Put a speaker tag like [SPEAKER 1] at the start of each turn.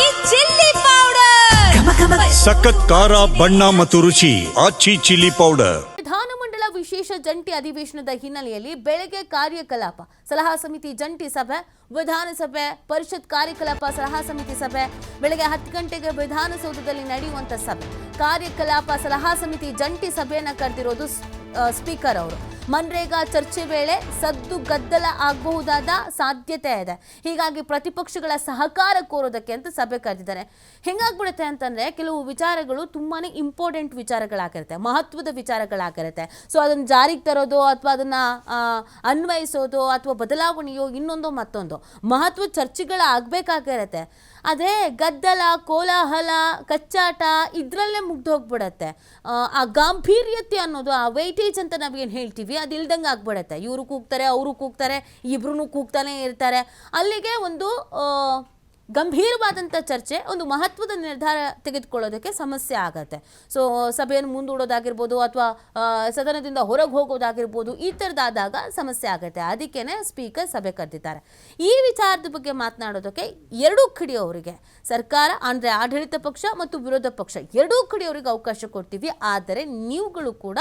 [SPEAKER 1] ಆಚಿ chilli powder.
[SPEAKER 2] ಸಖತ್ ಖಾರ ಬಣ್ಣ ಮತ್ತು ರುಚಿ ಆಚಿ ಚಿಲ್ಲಿ ಪೌಡರ್.
[SPEAKER 3] ವಿಧಾನಮಂಡಲ ವಿಶೇಷ ಜಂಟಿ ಅಧಿವೇಶನದ ಹಿನ್ನೆಲೆಯಲ್ಲಿ ಬೆಳಗ್ಗೆ ಕಾರ್ಯಕಲಾಪ ಸಲಹಾ ಸಮಿತಿ ಜಂಟಿ ಸಭೆ ವಿಧಾನಸಭೆ ಪರಿಷತ್ ಕಾರ್ಯಕಲಾಪ ಸಲಹಾ ಸಮಿತಿ ಸಭೆ ಬೆಳಗ್ಗೆ ಹತ್ತು ಗಂಟೆಗೆ ವಿಧಾನಸೌಧದಲ್ಲಿ ನಡೆಯುವಂತ ಸಭೆ. ಕಾರ್ಯಕಲಾಪ ಸಲಹಾ ಸಮಿತಿ ಜಂಟಿ ಸಭೆಯನ್ನ ಕರೆದಿರೋದು ಸ್ಪೀಕರ್ ಅವರು. ಮನ್ರೇಗಾ ಚರ್ಚೆ ವೇಳೆ ಸದ್ದು ಗದ್ದಲ ಆಗಬಹುದಾದ ಸಾಧ್ಯತೆ ಇದೆ. ಹೀಗಾಗಿ ಪ್ರತಿಪಕ್ಷಗಳ ಸಹಕಾರ ಕೋರೋದಕ್ಕೆ ಅಂತ ಸಭೆ ಕರೆದಿದ್ದಾರೆ. ಹೆಂಗಾಗ್ಬಿಡುತ್ತೆ ಅಂತಂದ್ರೆ ಕೆಲವು ವಿಚಾರಗಳು ತುಂಬಾನೇ ಇಂಪಾರ್ಟೆಂಟ್ ವಿಚಾರಗಳಾಗಿರುತ್ತೆ. ಮಹತ್ವದ ವಿಚಾರಗಳಾಗಿರುತ್ತೆ. ಸೊ ಅದನ್ನು ಜಾರಿಗೆ ತರೋದು ಅಥವಾ ಅದನ್ನ ಅನ್ವಯಿಸೋದು ಅಥವಾ ಬದಲಾವಣೆಯೋ ಇನ್ನೊಂದು ಮತ್ತೊಂದು ಮಹತ್ವ ಚರ್ಚೆಗಳಾಗಬೇಕಾಗಿರುತ್ತೆ. ಅದೇ ಗದ್ದಲ ಕೋಲಾಹಲ ಕಚ್ಚಾಟ ಇದ್ರಲ್ಲೇ ಮುಗ್ದು ಹೋಗ್ಬಿಡತ್ತೆ ಆ, ಆ ಗಾಂಭೀರ್ಯತೆ ಅನ್ನೋದು ಆ ವೈಟೇಜ್ ಅಂತ ನಾವೇನು ಹೇಳ್ತೀವಿ ಇಲ್ದಂಗೆ ಆಗ್ಬಿಡತ್ತೆ. ಇವರು ಕೂಗ್ತಾರೆ, ಅವರು ಕೂಗ್ತಾರೆ ಇಬ್ರು ಕೂಗ್ತಾನೆ ಇರ್ತಾರೆ. ಅಲ್ಲಿಗೆ ಒಂದು ಗಂಭೀರವಾದಂಥ ಚರ್ಚೆ, ಒಂದು ಮಹತ್ವದ ನಿರ್ಧಾರ ತೆಗೆದುಕೊಳ್ಳೋದಕ್ಕೆ ಸಮಸ್ಯೆ ಆಗತ್ತೆ. ಸೊ, ಸಭೆಯನ್ನು ಮುಂದೂಡೋದಾಗಿರ್ಬೋದು ಅಥವಾ ಸದನದಿಂದ ಹೊರಗೆ ಹೋಗೋದಾಗಿರ್ಬೋದು ಈ ಥರದಾದಾಗ ಸಮಸ್ಯೆ ಆಗುತ್ತೆ. ಅದಕ್ಕೇನೆ ಸ್ಪೀಕರ್ ಸಭೆ ಕರೆದಿದ್ದಾರೆ. ಈ ವಿಚಾರದ ಬಗ್ಗೆ ಮಾತನಾಡೋದಕ್ಕೆ ಎರಡೂ ಕಡೆಯವರಿಗೆ ಸರ್ಕಾರ, ಅಂದರೆ ಆಡಳಿತ ಪಕ್ಷ ಮತ್ತು ವಿರೋಧ ಪಕ್ಷ ಎರಡೂ ಕಡೆಯವರಿಗೆ ಅವಕಾಶ ಕೊಡ್ತೀವಿ. ಆದರೆ, ನೀವುಗಳು ಕೂಡ